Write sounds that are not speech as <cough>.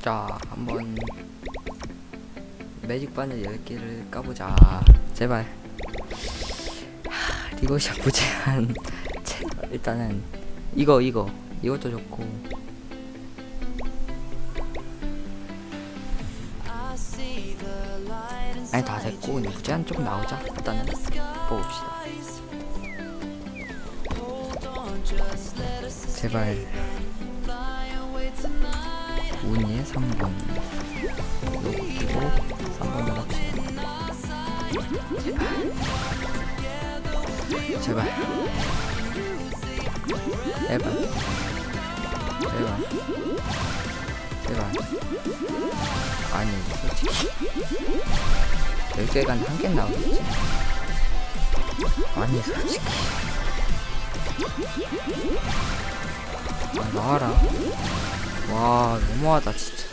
자 한번 매직 바늘 10개를 까보자. 제발. 하, 리고샤 무제한 <laughs> 일단은 이거 이거. 이것도 좋고. 아니 다 됐고 근데 무제한 좀 나오자. 일단은 뽑읍시다. 제발 운이 3번 놓고 3번을 합시다 제발. 제발. 제발. 제발. 아니 솔직히. 10개가 한개 나오겠지. 아니 솔직히. 아, 나와라 와 너무하다 진짜